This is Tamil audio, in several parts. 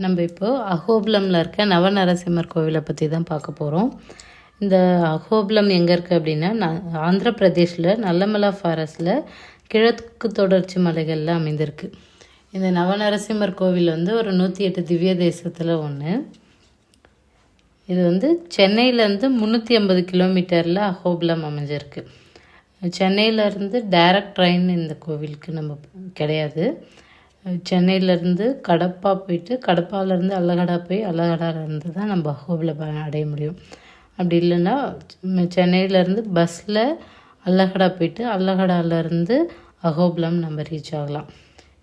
நம்ம இப்போது அகோபுலமில் இருக்க நவநரசிம்மர் கோவிலை பற்றி தான் பார்க்க போகிறோம் இந்த அகோபுலம் எங்கே இருக்குது அப்படின்னா ந- ஆந்திர பிரதேஷில் நல்லமலா ஃபாரஸ்டில் கிழக்கு தொடர்ச்சி மலைகளில் அமைந்திருக்கு. இந்த நவநரசிம்மர் கோவில் வந்து ஒரு நூற்றி எட்டு திவ்ய தேசத்தில் ஒன்று இது வந்து சென்னையிலேருந்து முந்நூற்றி ஐம்பது கிலோமீட்டரில் அகோபுலம் அமைஞ்சிருக்கு. சென்னையிலேருந்து டைரக்ட் ட்ரெயின் இந்த கோவிலுக்கு நம்ம கிடையாது. சென்னையிலேருந்து கடப்பா போயிட்டு கடப்பாலேருந்து அல்லகடா போய் அல்லகடாலேருந்து தான் நம்ம அஹோபுலம் அடைய முடியும். அப்படி இல்லைன்னா சென்னையிலேருந்து பஸ்ஸில் அல்லகடா போயிட்டு அல்லகடாலேருந்து அகோபுலம் நம்ம ரீச் ஆகலாம்.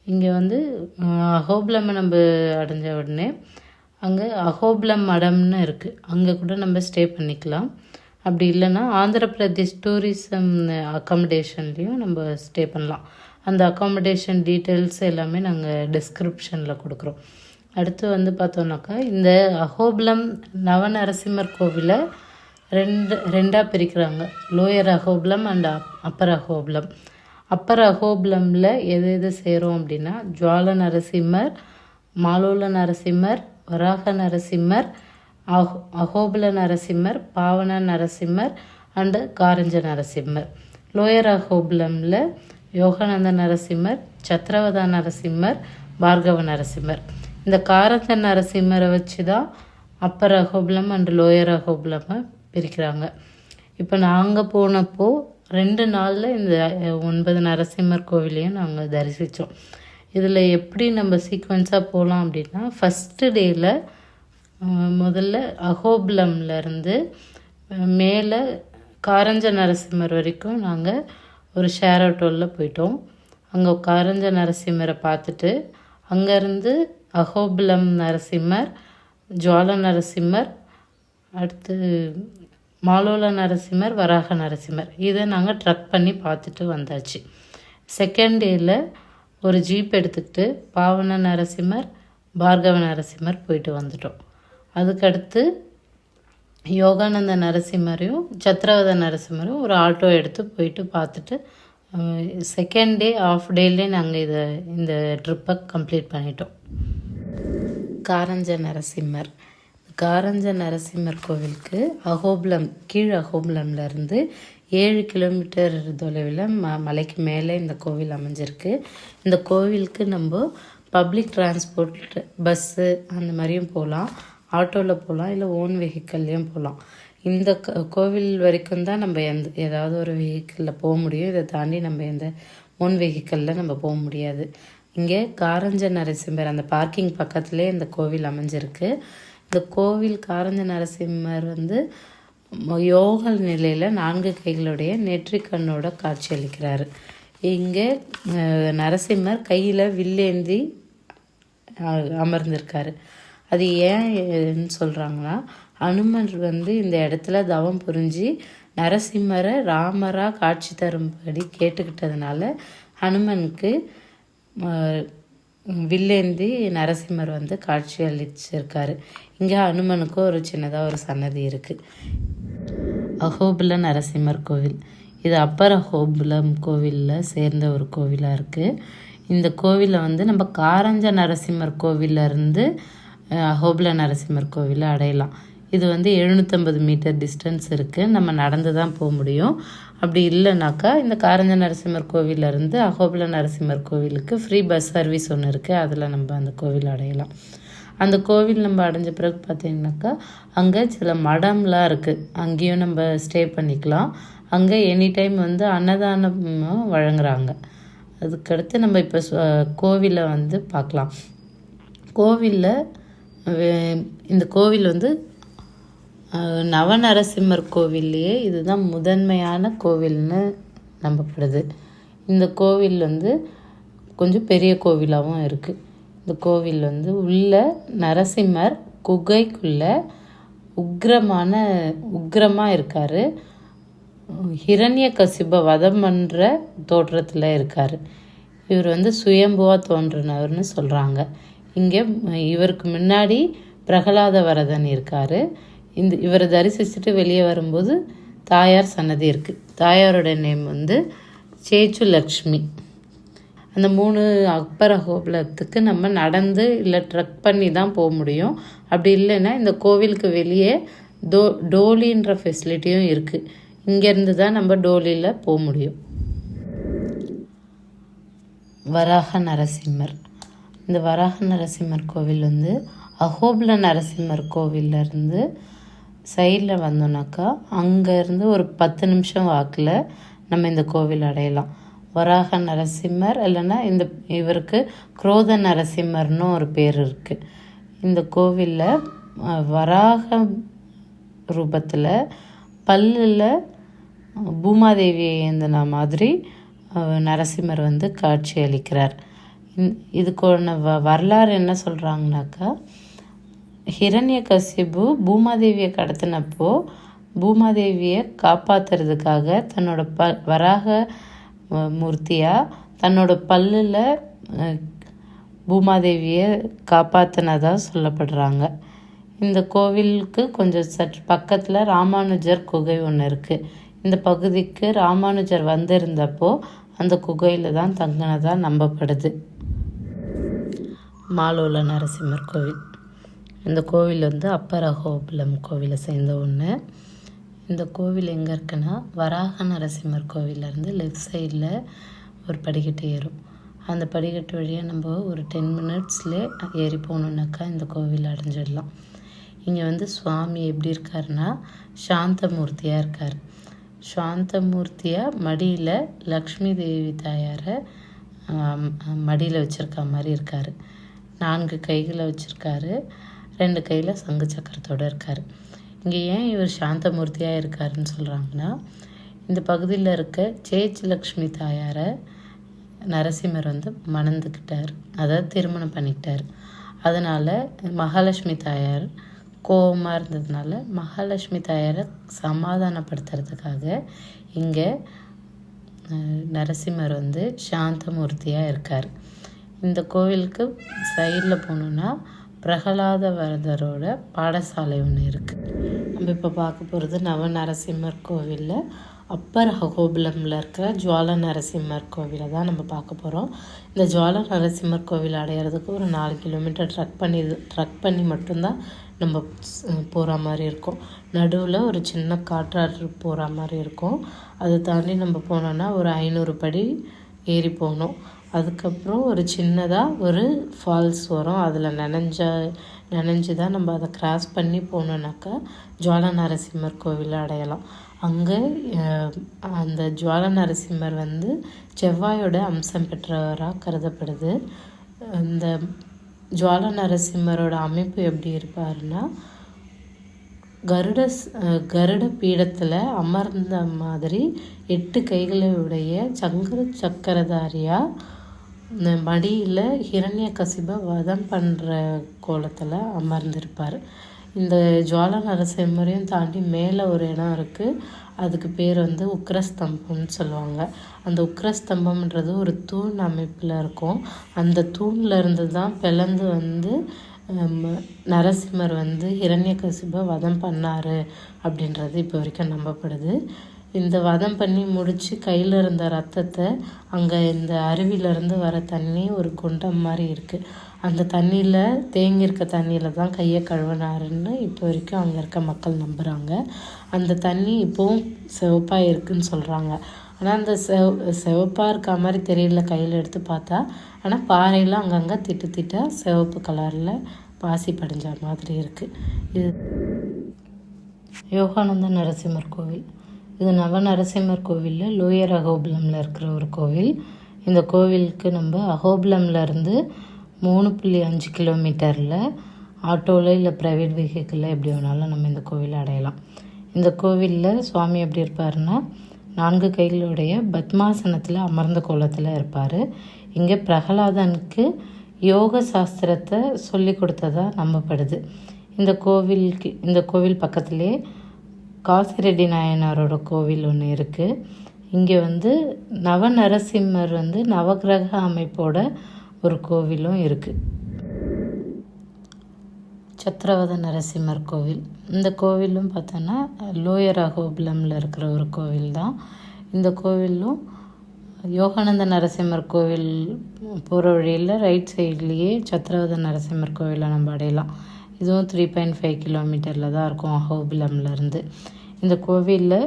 இங்கே வந்து அஹ், நம்ம அடைஞ்ச உடனே அங்கே அகோபுலம் மடம்னு இருக்குது அங்கே கூட நம்ம ஸ்டே பண்ணிக்கலாம். அப்படி இல்லைன்னா ஆந்திர பிரதேஷ் டூரிசம் அக்காமடேஷன்லேயும் நம்ம ஸ்டே பண்ணலாம். அந்த அக்காமடேஷன் டீட்டெயில்ஸ் எல்லாமே நாங்கள் டிஸ்கிரிப்ஷனில் கொடுக்குறோம். அடுத்து வந்து பார்த்தோம்னாக்கா இந்த அஹோபுலம் நவநரசிம்மர் கோவிலை ரெண்டு ரெண்டாக பிரிக்கிறாங்க. Lower Ahobilam and upper Ahobilam upper அஹோபுலமில் எது எது சேரும் அப்படின்னா ஜுவால நரசிம்மர் மாலோல நரசிம்மர் வராக நரசிம்மர் அஹோ அகோபில நரசிம்மர் பாவன நரசிம்மர் அண்டு காரஞ்ச நரசிம்மர். லோயர் அகோபிலமில் யோகானந்த நரசிம்மர் சத்ரவதா நரசிம்மர் பார்கவ நரசிம்மர். இந்த காரஞ்ச நரசிம்மரை வச்சு தான் அப்பர் அகோபிலம் அண்டு லோயர் அகோபிலமை பிரிக்கிறாங்க. இப்போ நாங்கள் போனப்போ ரெண்டு நாளில் இந்த ஒன்பது நரசிம்மர் கோவிலையும் நாங்கள் தரிசித்தோம் இதில் எப்படி நம்ம சீக்வன்ஸாக போகலாம் அப்படின்னா ஃபஸ்ட்டு டேயில் முதல்ல அகோபுலம்லருந்து மேலே காரஞ்ச நரசிம்மர் வரைக்கும் நாங்கள் ஒரு ஷேர் ஆட்டோவில் போயிட்டோம். அங்கே காரஞ்ச நரசிம்மரை பார்த்துட்டு அங்கேருந்து அகோபுலம் நரசிம்மர் ஜுவால நரசிம்மர் அடுத்து மாலோல நரசிம்மர் வராக நரசிம்மர். இதை நாங்கள் ட்ரக் பண்ணி பார்த்துட்டு வந்தாச்சு. செகண்ட் டேயில் ஒரு ஜீப் எடுத்துக்கிட்டு பாவன நரசிம்மர் பார்கவ நரசிம்மர் போயிட்டு வந்துட்டோம். அதுக்கடுத்து யோகானந்த நரசிம்மரையும் சத்ரவத நரசிம்மரையும் ஒரு ஆட்டோ எடுத்து போயிட்டு பார்த்துட்டு செகண்ட் டே ஆஃப் டேலேயே நாங்கள் இதை இந்த ட்ரிப்பை கம்ப்ளீட் பண்ணிட்டோம். காரஞ்ச நரசிம்மர். காரஞ்ச நரசிம்மர் கோவிலுக்கு அகோபுலம் கீழ் அகோபுலம்ல இருந்து ஏழு கிலோமீட்டர் தொலைவில் ம மலைக்கு மேலே இந்த கோவில் அமைஞ்சிருக்கு. இந்த கோவிலுக்கு நம்ம பப்ளிக் டிரான்ஸ்போர்ட் பஸ்ஸு அந்த மாதிரியும் போகலாம் ஆட்டோவில் போகலாம் இல்லை ஓன் வெஹிக்கல்லையும் போகலாம் இந்த க- கோவில் வரைக்கும் தான் நம்ம எந்த ஏதாவது ஒரு வெஹிக்கிளில் போக முடியும். இதை தாண்டி நம்ம எந்த ஓன் வெஹிக்கிளில் நம்ம போக முடியாது. இங்கே காரஞ்ச நரசிம்மர் அந்த பார்க்கிங் பக்கத்துலேயே இந்த கோவில் அமைஞ்சிருக்கு. இந்த கோவில் காரஞ்ச நரசிம்மர் வந்து யோக நிலையில் நான்கு கைகளுடைய நெற்றிக்கண்ணோட காட்சியளிக்கிறார் இங்கே நரசிம்மர் கையில் வில்லேந்தி அமர்ந்திருக்காரு. அது ஏன் சொல்கிறாங்கன்னா அனுமன் வந்து இந்த இடத்துல தவம் புரிஞ்சு நரசிம்மரை ராமராக காட்சி தரும்படி கேட்டுக்கிட்டதுனால ஹனுமனுக்கு வில்லேந்தி நரசிம்மர் வந்து காட்சி அளிச்சிருக்காரு. இங்கே ஹனுமனுக்கும் ஒரு சின்னதாக ஒரு சன்னதி இருக்குது அஹோபில நரசிம்மர் கோவில். இது அப்பர் அஹோபுலம் கோவிலில் சேர்ந்த ஒரு கோவிலாக இருக்குது இந்த கோவிலை வந்து நம்ம காரஞ்ச நரசிம்மர் கோவில்ல இருந்து அஹோபில நரசிம்மர் கோவிலை அடையலாம். இது வந்து எழுநூற்றம்பது மீட்டர் டிஸ்டன்ஸ் இருக்குது நம்ம நடந்து தான் போக முடியும். அப்படி இல்லைனாக்கா இந்த காரஞ்ச நரசிம்மர் கோவிலேருந்து இருந்து நரசிம்மர் கோவிலுக்கு ஃப்ரீ பஸ் சர்வீஸ் ஒன்று இருக்குது அதில் நம்ம அந்த கோவில் அடையலாம். அந்த கோவில் நம்ம அடைஞ்ச பிறகு பார்த்திங்கனாக்கா அங்கே சில மடம்லாம் இருக்குது அங்கேயும் நம்ம ஸ்டே பண்ணிக்கலாம். அங்கே எனி டைம் வந்து அன்னதானமும் வழங்குறாங்க. அதுக்கடுத்து நம்ம இப்போ கோவிலை வந்து பார்க்கலாம் கோவிலில் இந்த கோவில் வந்து நவநரசிம்மர் கோவில்லையே இதுதான் முதன்மையான கோவில்னு நம்பப்படுது. இந்த கோவில் வந்து கொஞ்சம் பெரிய கோவிலாகவும் இருக்குது இந்த கோவில் வந்து உள்ள நரசிம்மர் குகைக்குள்ள உக்ரமான உக்ரமாக இருக்கார். ஹிரண்ய கசிப வதம் பண்ணுற தோற்றத்தில் இருக்கார். இவர் வந்து சுயம்புவாக தோன்றினவர்னு சொல்கிறாங்க இங்கே இவருக்கு முன்னாடி பிரகலாத வரதன் இருக்கார். இந்த இவரை தரிசிச்சுட்டு வெளியே வரும்போது தாயார் சன்னதி இருக்குது தாயாரோட நேம் வந்து சேச்சு லக்ஷ்மி. அந்த மூணு அக்பர கோபுலத்துக்கு நம்ம நடந்து இல்லை ட்ரக் பண்ணி தான் போக முடியும். அப்படி இல்லைன்னா இந்த கோவிலுக்கு வெளியே டோ டோலின்ற ஃபெசிலிட்டியும் இருக்குது இங்கேருந்து தான் நம்ம டோலியில் போக முடியும். வராக நரசிம்மர். இந்த வராக நரசிம்மர் கோவில் வந்து அகோபில நரசிம்மர் கோவிலேருந்து சைடில் வந்தோம்னாக்கா அங்கேருந்து ஒரு பத்து நிமிஷம் வாக்கில் நம்ம இந்த கோவில் அடையலாம். வராக நரசிம்மர் இல்லைன்னா இந்த இவருக்கு குரோத நரசிம்மர்னு ஒரு பேர் இருக்குது இந்த கோவிலில் வராக ரூபத்தில் பல்லில் பூமாதேவியை ஏந்தின மாதிரி நரசிம்மர் வந்து காட்சி அளிக்கிறார். இதுக்கான வ வரலாறு என்ன சொல்கிறாங்கனாக்கா ஹிரண்யகசிபு பூமாதேவியை கடத்தினப்போ பூமாதேவியை காப்பாத்துறதுக்காக தன்னோட ப வராக மூர்த்தியாக தன்னோட பல்லில் பூமாதேவியை காப்பாற்றினதாக சொல்லப்படுறாங்க. இந்த கோவிலுக்கு கொஞ்சம் சற்று பக்கத்தில் ராமானுஜர் குகை ஒன்று இருக்குது இந்த பகுதிக்கு ராமானுஜர் வந்திருந்தப்போ அந்த குகையில் தான் தங்கினதாக நம்பப்படுது. மாலோல நரசிம்மர் கோவில். இந்த கோவில் வந்து அப்பர் அகோபுலம் கோவிலை சேர்ந்த ஒன்று இந்த கோவில் எங்கே இருக்குன்னா வராக நரசிம்மர் கோவிலேருந்து லெஃப்ட் சைடில் ஒரு படிக்கட்டு ஏறும். அந்த படிக்கட்டு வழியாக நம்ம ஒரு டென் மினிட்ஸ்லே ஏறி போகணுன்னாக்கா இந்த கோவில் அடைஞ்சிடலாம். இங்கே வந்து சுவாமி எப்படி இருக்காருன்னா சாந்தமூர்த்தியாக இருக்கார். சாந்தமூர்த்தியாக மடியில் லக்ஷ்மி தேவி தாயாரை மடியில் வச்சுருக்க மாதிரி இருக்கார். நான்கு கைகளை வச்சுருக்காரு. ரெண்டு கையில் சங்கு சக்கரத்தோடு இருக்கார். இங்கே ஏன் இவர் சாந்தமூர்த்தியாக இருக்காருன்னு சொல்கிறாங்கன்னா இந்த பகுதியில் இருக்க சேச்சு லக்ஷ்மி தாயாரை நரசிம்மர் வந்து மணந்துக்கிட்டார். அதாவது திருமணம் பண்ணிக்கிட்டார். அதனால் மகாலட்சுமி தாயார் கோபமாக இருந்ததுனால மகாலட்சுமி தாயாரை சமாதானப்படுத்துறதுக்காக இங்கே நரசிம்மர் வந்து சாந்தமூர்த்தியாக இருக்கார். இந்த கோவிலுக்கு சைடில் போனோன்னா பிரகலாத வரதரோட பாடசாலை ஒன்று இருக்குது நம்ம இப்போ பார்க்க போகிறது நவ நரசிம்மர் கோவிலில் அப்பர் அகோபுலமில் இருக்கிற ஜுவால நரசிம்மர் கோவிலை தான் நம்ம பார்க்க போகிறோம் இந்த ஜுவால நரசிம்மர் கோவில் அடையிறதுக்கு ஒரு நாலு கிலோமீட்டர் ட்ரக் பண்ணி ட்ரக் பண்ணி மட்டும்தான் நம்ம போகிற மாதிரி இருக்கும். நடுவில் ஒரு சின்ன காற்றாற்று போகிற மாதிரி இருக்கும். அதை தாண்டி நம்ம போனோன்னா ஒரு ஐநூறு படி ஏறி போகணும். அதுக்கப்புறம் ஒரு சின்னதாக ஒரு ஃபால்ஸ் வரும். அதில் நனைஞ்ச நனைஞ்சு தான் நம்ம அதை கிராஸ் பண்ணி போனோம்னாக்கா ஜுவால நரசிம்மர் கோவிலை அடையலாம். அங்கே அந்த ஜுவால நரசிம்மர் வந்து செவ்வாயோட அம்சம் பெற்றவராக கருதப்படுது. இந்த ஜுவால நரசிம்மரோட அமைப்பு எப்படி இருப்பாருன்னா கருட கருட பீடத்தில் அமர்ந்த மாதிரி எட்டு கைகளுடைய சங்கர சக்கரதாரியாக மடியில் ஹிரண்ய கசிப வதம் பண்ணுற கோலத்தில் அமர்ந்திருப்பார். இந்த ஜுவால நரசிம்மரையும் தாண்டி மேலே ஒரு இடம் இருக்குது அதுக்கு பேர் வந்து உக்ரஸ்தம்பம்னு சொல்லுவாங்க. அந்த உக்ரஸ்தம்பம்ன்றது ஒரு தூண் அமைப்பில் இருக்கும். அந்த தூண்ல இருந்து தான் பிளந்து வந்து நரசிம்மர் வந்து ஹிரண்யகசிபை வதம் பண்ணார் அப்படின்றது இப்போ வரைக்கும் நம்பப்படுது. இந்த வதம் பண்ணி முடித்து கையில் இருந்த ரத்தத்தை அங்கே இந்த அருவியிலேருந்து வர தண்ணி ஒரு குண்டம் மாதிரி இருக்குது அந்த தண்ணியில் தேங்கியிருக்க தண்ணியில் தான் கையை கழுவினாருன்னு இப்போ வரைக்கும் அங்கே இருக்க மக்கள் நம்புகிறாங்க அந்த தண்ணி இப்போவும் சிவப்பாக இருக்குன்னு சொல்கிறாங்க ஆனால் அந்த செவ் சிவப்பாக இருக்க மாதிரி தெரியல கையில் எடுத்து பார்த்தா. ஆனால் பாறையில் அங்கங்கே திட்டு திட்டா சிவப்பு கலரில் பாசி படிஞ்ச மாதிரி இருக்குது இது யோகானந்த நரசிம்மர் கோவில். இது நவ நரசிம்மர் கோவிலில் லோயர் அகோபுலமில் இருக்கிற ஒரு கோவில். இந்த கோவிலுக்கு நம்ம அகோபுலம்லேருந்து மூணு புள்ளி அஞ்சு கிலோமீட்டரில் ஆட்டோவில் இல்லை ப்ரைவேட் வெஹிக்கிளில் எப்படி வேணாலும் நம்ம இந்த கோவிலை அடையலாம். இந்த கோவிலில் சுவாமி எப்படி இருப்பார்னா நான்கு கைகளுடைய பத்மாசனத்தில் அமர்ந்த கோலத்தில் இருப்பார். இங்கே பிரகலாதனுக்கு யோக சாஸ்திரத்தை சொல்லி கொடுத்ததா நம்பப்படுது. இந்த கோவிலுக்கு இந்த கோவில் பக்கத்துலேயே காசிரெட்டி நாயனாரோட கோவில் ஒன்று இருக்குது இங்கே வந்து நவ நரசிம்மர் வந்து நவக்கிரக அமைப்போட ஒரு கோவிலும் இருக்குது சத்ரவத நரசிம்மர் கோவில். இந்த கோவிலும் பார்த்தோன்னா லோயர் அகோபுலமில் இருக்கிற ஒரு கோவில் தான் இந்த கோவிலும் யோகானந்த நரசிம்மர் கோவில் போகிற வழியில் ரைட் சைட்லேயே சத்ரவத நரசிம்மர் கோவிலை நம்ம அடையலாம். இதுவும் த்ரீ பாயிண்ட் ஃபைவ் கிலோமீட்டரில் தான் இருக்கும் அகோபிலம்லேருந்து இந்த கோவிலில்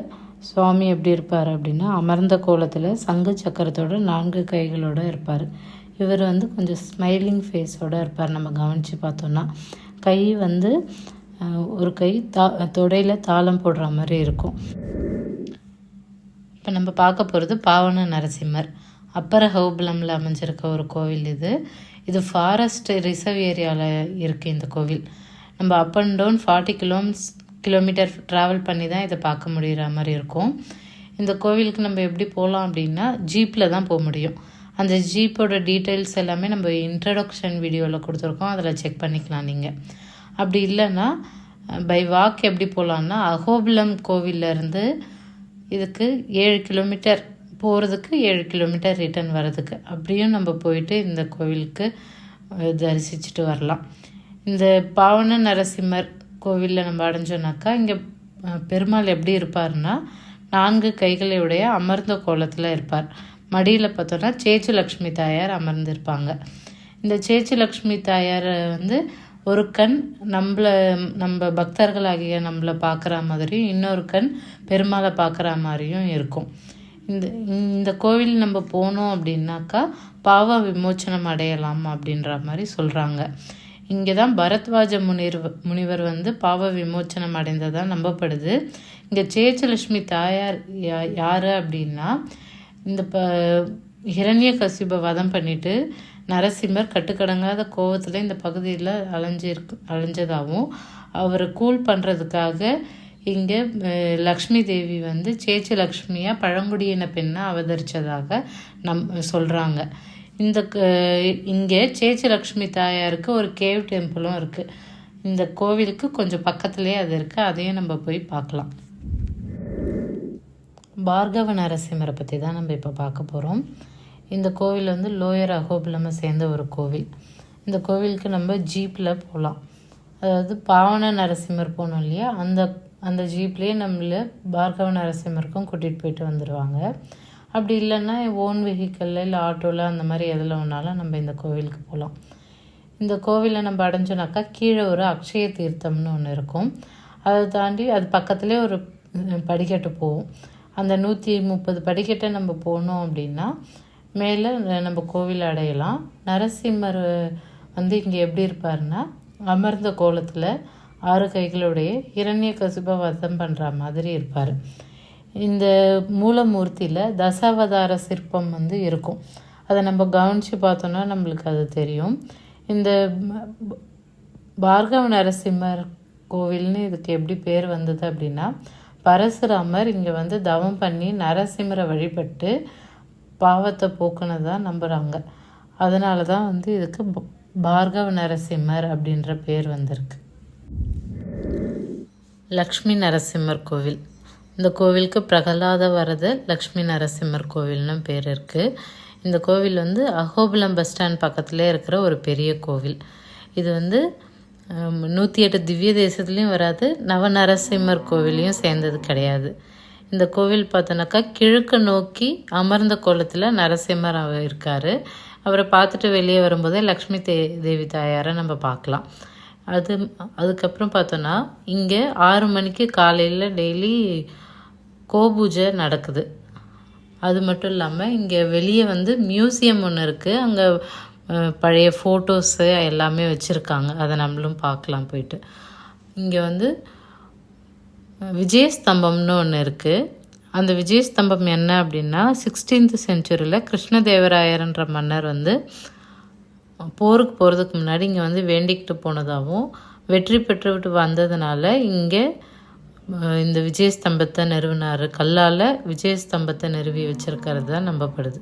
சுவாமி எப்படி இருப்பார் அப்படின்னா அமர்ந்த கோலத்தில் சங்கு சக்கரத்தோட நான்கு கைகளோடு இருப்பார். இவர் வந்து கொஞ்சம் ஸ்மைலிங் ஃபேஸோடு இருப்பார் நம்ம கவனித்து பார்த்தோன்னா கை வந்து ஒரு கை தா தொடையில் தாளம் போடுற மாதிரி இருக்கும். இப்போ நம்ம பார்க்க போகிறது பாவன நரசிம்மர். அப்பர ஹௌபலமில் அமைஞ்சிருக்க ஒரு கோவில் இது. இது ஃபாரஸ்ட் ரிசர்வ் ஏரியாவில் இருக்குது இந்த கோவில். நம்ம up and down forty kilometres kilometre travel பண்ணி தான் இதை பார்க்க முடிகிற மாதிரி இருக்கும். இந்த கோவிலுக்கு நம்ம எப்படி போகலாம் அப்படின்னா ஜீப்பில் தான் போக முடியும். அந்த ஜீப்போட டீட்டெயில்ஸ் எல்லாமே நம்ம இன்ட்ரடக்ஷன் வீடியோவில் கொடுத்துருக்கோம். அதில் செக் பண்ணிக்கலாம் நீங்கள் அப்படி இல்லைன்னா பை வாக் எப்படி போகலான்னா அகோபிலம் கோவிலேருந்து இதுக்கு ஏழு கிலோமீட்டர் போகிறதுக்கு ஏழு கிலோமீட்டர் ரிட்டர்ன் வர்றதுக்கு. அப்படியும் நம்ம போயிட்டு இந்த கோவிலுக்கு தரிசிச்சுட்டு வரலாம். இந்த பாவன நரசிம்மர் கோவிலில் நம்ம அடைஞ்சோன்னாக்கா இங்கே பெருமாள் எப்படி இருப்பார்னா நான்கு கைகளையுடைய அமர்ந்த கோலத்தில் இருப்பார். மடியில் பார்த்தோன்னா சேச்சு லக்ஷ்மி தாயார் அமர்ந்திருப்பாங்க. இந்த சேச்சு லக்ஷ்மி தாயார் வந்து ஒரு கண் நம்மளை நம்ம பக்தர்களாகிய நம்மளை பார்க்குற மாதிரியும் இன்னொரு கண் பெருமாளை பார்க்குற மாதிரியும் இருக்கும். இந்த இந்த கோவில் நம்ம போனோம் அப்படின்னாக்கா பாவ விமோச்சனம் அடையலாம் அப்படின்ற மாதிரி சொல்கிறாங்க இங்கே தான் பரத்வாஜ முனிர் முனிவர் வந்து பாவ விமோச்சனம் அடைந்ததாக நம்பப்படுது. இங்கே சேச்சலட்சுமி தாயார் யா யார் அப்படின்னா இந்த ப ஹிரண்ய கசிப வதம் பண்ணிட்டு நரசிம்மர் கட்டுக்கடங்காத கோவத்தில் இந்த பகுதியில் அலைஞ்சிருக்கு அலைஞ்சதாகவும் அவரை கூல் பண்ணுறதுக்காக இங்கே லக்ஷ்மி தேவி வந்து சேச்சி லக்ஷ்மியாக பழங்குடியின பெண்ணை அவதரித்ததாக நம் சொல்கிறாங்க இந்த க- இங்கே சேச்சி லக்ஷ்மி தாயாருக்கு ஒரு கேவ் டெம்பிளும் இருக்குது இந்த கோவிலுக்கு கொஞ்சம் பக்கத்துலேயே அது இருக்குது அதையும் நம்ம போய் பார்க்கலாம். பார்கவ நரசிம்மரை பற்றி தான் நம்ம இப்போ பார்க்க போகிறோம் இந்த கோவில் வந்து லோயர் அகோபிலமை சேர்ந்த ஒரு கோவில். இந்த கோவிலுக்கு நம்ம ஜீப்பில் போகலாம் அதாவது பாவன நரசிம்மர் போனோம் இல்லையா? அந்த அந்த ஜீப்லேயே நம்மளை பார்கவ நரசிம்மருக்கும் கூட்டிகிட்டு போயிட்டு வந்துடுவாங்க அப்படி இல்லைன்னா ஓன் வெஹிக்கலில் இல்லை ஆட்டோவில் அந்த மாதிரி எதில் வேணாலும் நம்ம இந்த கோவிலுக்கு போகலாம் இந்த கோவிலை நம்ம அடைஞ்சோனாக்கா கீழே ஒரு அக்ஷய தீர்த்தம்னு ஒன்று இருக்கும். அதை தாண்டி அது பக்கத்துலேயே ஒரு படிக்கட்டு போகும். அந்த நூற்றி முப்பது படிக்கட்டை நம்ம போனோம் அப்படின்னா மேலே நம்ம கோவில் அடையலாம். நரசிம்மர் வந்து இங்கே எப்படி இருப்பாருன்னா அமர்ந்த கோலத்தில் ஆறு கைகளுடைய இரண்ய கசுப வதம் பண்ணுற மாதிரி இருப்பார். இந்த மூலமூர்த்தியில் தசாவதார சிற்பம் வந்து இருக்கும். அதை நம்ம கவனித்து பார்த்தோன்னா நம்மளுக்கு அது தெரியும். இந்த பார்கவ நரசிம்மர் கோவில்னு இதுக்கு எப்படி பேர் வந்தது அப்படின்னா பரசுராமர் இங்கே வந்து தவம் பண்ணி நரசிம்மரை வழிபட்டு பாவத்தை போக்குனதா நம்புகிறாங்க அதனால தான் வந்து இதுக்கு பார்கவ நரசிம்மர் அப்படின்ற பேர் வந்திருக்கு. லக்ஷ்மி நரசிம்மர் கோவில். இந்த கோவிலுக்கு பிரகலாத வரத லக்ஷ்மி நரசிம்மர் கோவில்னு பேர் இருக்குது இந்த கோவில் வந்து அகோபிலம் பஸ் ஸ்டாண்ட் பக்கத்துலேயே இருக்கிற ஒரு பெரிய கோவில். இது வந்து நூற்றி எட்டு திவ்ய தேசத்துலேயும் வராது நவநரசிம்மர் கோவிலையும் சேர்ந்தது கிடையாது. இந்த கோவில் பார்த்தோன்னாக்கா கிழக்கு நோக்கி அமர்ந்த கோலத்தில் நரசிம்மர் அவர் இருக்கார். அவரை பார்த்துட்டு வெளியே வரும்போதே லக்ஷ்மி தே தேவி தாயாரை நம்ம பார்க்கலாம். அது அதுக்கப்புறம் பார்த்தோன்னா இங்கே ஆறு மணிக்கு காலையில் டெய்லி கோபூஜை நடக்குது. அது மட்டும் இல்லாமல் இங்கே வெளியே வந்து மியூசியம் ஒன்று இருக்குது அங்கே பழைய ஃபோட்டோஸு எல்லாமே வச்சுருக்காங்க. அதை நம்மளும் பார்க்கலாம் போயிட்டு. இங்கே வந்து விஜயஸ்தம்பம்னு ஒன்று இருக்குது அந்த விஜயஸ்தம்பம் என்ன அப்படின்னா சிக்ஸ்டீன்த் செஞ்சுரியில் கிருஷ்ணதேவராயர்ன்ற மன்னர் வந்து போருக்கு போகிறதுக்கு முன்னாடி இங்கே வந்து வேண்டிக்கிட்டு போனதாகவும் வெற்றி பெற்றுவிட்டு வந்ததுனால இங்கே இந்த விஜயஸ்தம்பத்தை நிறுவினார். கல்லால் விஜயஸ்தம்பத்தை நிறுவி வச்சிருக்கிறது தான் நம்பப்படுது.